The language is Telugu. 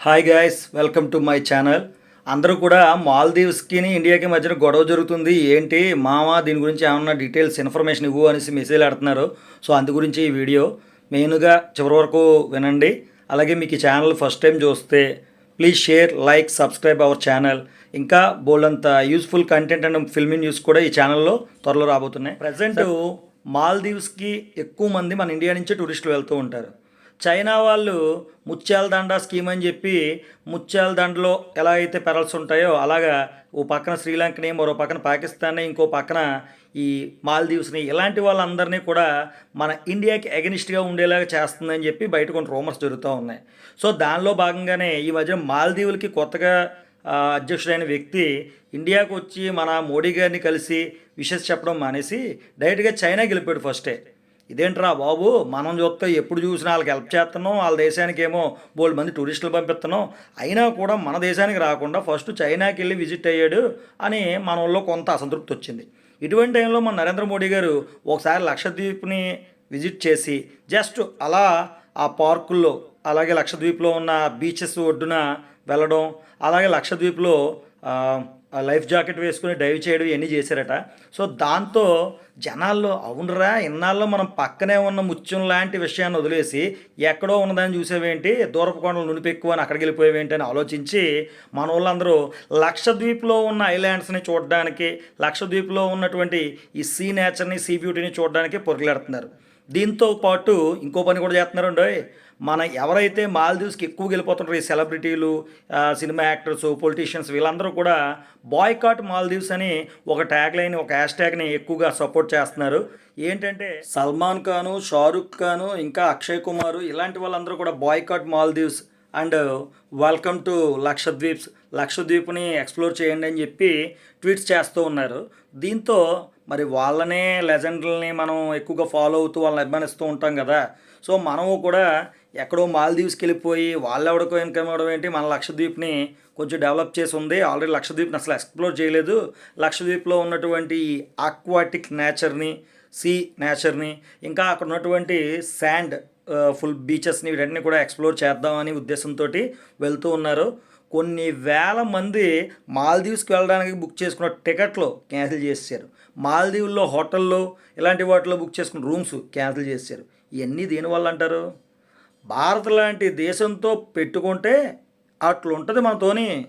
Hi guys welcome to my channel అందరూ కూడా మాల్దీవ్స్కి ఇండియాకి మధ్యన గొడవ జరుగుతుంది. ఏంటి? మామ దీని గురించి ఏమన్నా డీటెయిల్స్ ఇన్ఫర్మేషన్ ఇవ్వు అనేసి మెసేజ్ ఆడుతున్నారు. సో అందు గురించి ఈ వీడియో మెయిన్గా చివరి వరకు వినండి. అలాగే మీకు ఈ ఛానల్ ఫస్ట్ టైం చూస్తే please share like subscribe our channel ఇంకా బోల్డంత useful content and filmy news కూడా ఈ ఛానల్లో త్వరలో రాబోతున్నాయి. ప్రజెంట్ మాల్దీవ్స్కి ఎక్కువ మంది మన ఇండియా నుంచే టూరిస్టులు వెళ్తూ ఉంటారు. చైనా వాళ్ళు ముత్యాల దండ స్కీమ్ అని చెప్పి ముత్యాల దండలో ఎలా అయితే పెరల్స్ ఉంటాయో అలాగా ఓ పక్కన శ్రీలంకని మరో పక్కన పాకిస్తాన్ని ఇంకో పక్కన ఈ మాల్దీవ్స్ని ఇలాంటి వాళ్ళందరినీ కూడా మన ఇండియాకి అగెనిస్ట్గా ఉండేలాగా చేస్తుందని చెప్పి బయట కొన్ని రూమర్స్ జరుగుతూ ఉన్నాయి. సో దానిలో భాగంగానే ఈ మధ్య మాల్దీవులకి కొత్తగా అధ్యక్షుడైన వ్యక్తి ఇండియాకు వచ్చి మన మోడీ గారిని కలిసి విషెస్ చెప్పడం మానేసి డైరెక్ట్గా చైనా గెలిపాడు ఫస్టే. ఇదేంట్రా బాబు? మనం చూస్తే ఎప్పుడు చూసినా వాళ్ళకి హెల్ప్ చేస్తున్నాం వాళ్ళ దేశానికి ఏమో బోల్డ్ మంది టూరిస్టులు పంపిస్తున్నాం. అయినా కూడా మన దేశానికి రాకుండా ఫస్ట్ చైనాకి వెళ్ళి విజిట్ అయ్యాడు అని మనలో కొంత అసంతృప్తి వచ్చింది. ఇటువంటి టైంలో మన నరేంద్ర మోడీ గారు ఒకసారి లక్షద్వీప్ని విజిట్ చేసి జస్ట్ అలా ఆ పార్కుల్లో అలాగే లక్షద్వీప్లో ఉన్న బీచెస్ ఒడ్డున వెళ్ళడం అలాగే లక్షద్వీప్లో లైఫ్ జాకెట్ వేసుకుని డైవ్ చేయడం ఇవన్నీ చేశారట. సో దాంతో జనాల్లో అవునరా ఇన్నాళ్ళు మనం పక్కనే ఉన్న ముత్యం లాంటి విషయాన్ని వదిలేసి ఎక్కడో ఉన్నదాన్ని చూసేవేంటి? దూరపు కొండలు నునిపెక్కువ అని అక్కడికి వెళ్ళిపోయేవేంటి అని ఆలోచించి మన వాళ్ళందరూ లక్షద్వీప్లో ఉన్న ఐలాండ్స్ని చూడడానికి లక్షద్వీప్లో ఉన్నటువంటి ఈ సీ నేచర్ని సీ బ్యూటీని చూడడానికి పొరుగులాడుతున్నారు దీంతో పాటు ఇంకో పని కూడా చేస్తున్నారండి. మన ఎవరైతే మాల్దీవ్స్కి ఎక్కువ వెళ్ళిపోతుంటారు ఈ సెలబ్రిటీలు సినిమా యాక్టర్స్ పొలిటీషియన్స్ వీళ్ళందరూ కూడా బాయ్కాట్ మాల్దీవ్స్ అని ఒక ట్యాగ్ లైన్ ఒక హ్యాష్ ట్యాగ్ని ఎక్కువగా సపోర్ట్ చేస్తున్నారు. ఏంటంటే సల్మాన్ ఖాను షారుఖ్ ఖాను ఇంకా అక్షయ్ కుమార్ ఇలాంటి వాళ్ళందరూ కూడా boycott Maldives and welcome to Lakshadweeps. లక్షద్వీప్ని explore చేయండి అని చెప్పి ట్వీట్స్ చేస్తూ ఉన్నారు. దీంతో మరి వాళ్ళనే లెజెండ్లని మనం ఎక్కువగా ఫాలో అవుతూ వాళ్ళని అభిమానిస్తూ ఉంటాం కదా. సో మనము కూడా ఎక్కడో మాల్దీవ్స్కి వెళ్ళిపోయి వాళ్ళెవడికో ఇన్కమ్ ఇవ్వడం ఏంటి మన లక్షద్వీప్ని కొంచెం డెవలప్ చేసి ఉంది. ఆల్రెడీ లక్షద్వీప్ని అసలు ఎక్స్ప్లోర్ చేయలేదు. లక్షద్వీప్లో ఉన్నటువంటి ఆక్వాటిక్ నేచర్ని సీ నేచర్ని ఇంకా అక్కడ ఉన్నటువంటి శాండ్ ఫుల్ బీచెస్ని వీటన్ని కూడా ఎక్స్ప్లోర్ చేద్దామని ఉద్దేశంతో వెళ్తూ ఉన్నారు. కొన్ని వేల మంది మాల్దీవ్స్కి వెళ్ళడానికి బుక్ చేసుకున్న టికెట్లు క్యాన్సిల్ చేశారు మాల్దీవుల్లో హోటల్లో ఇలాంటి వాటిలో బుక్ చేసుకున్న రూమ్స్ క్యాన్సిల్ చేశారు ఇవన్నీ దేనివల్ల అంటారు? భారత్ లాంటి దేశంతో పెట్టుకుంటే అట్లుంటుంది మనతోని.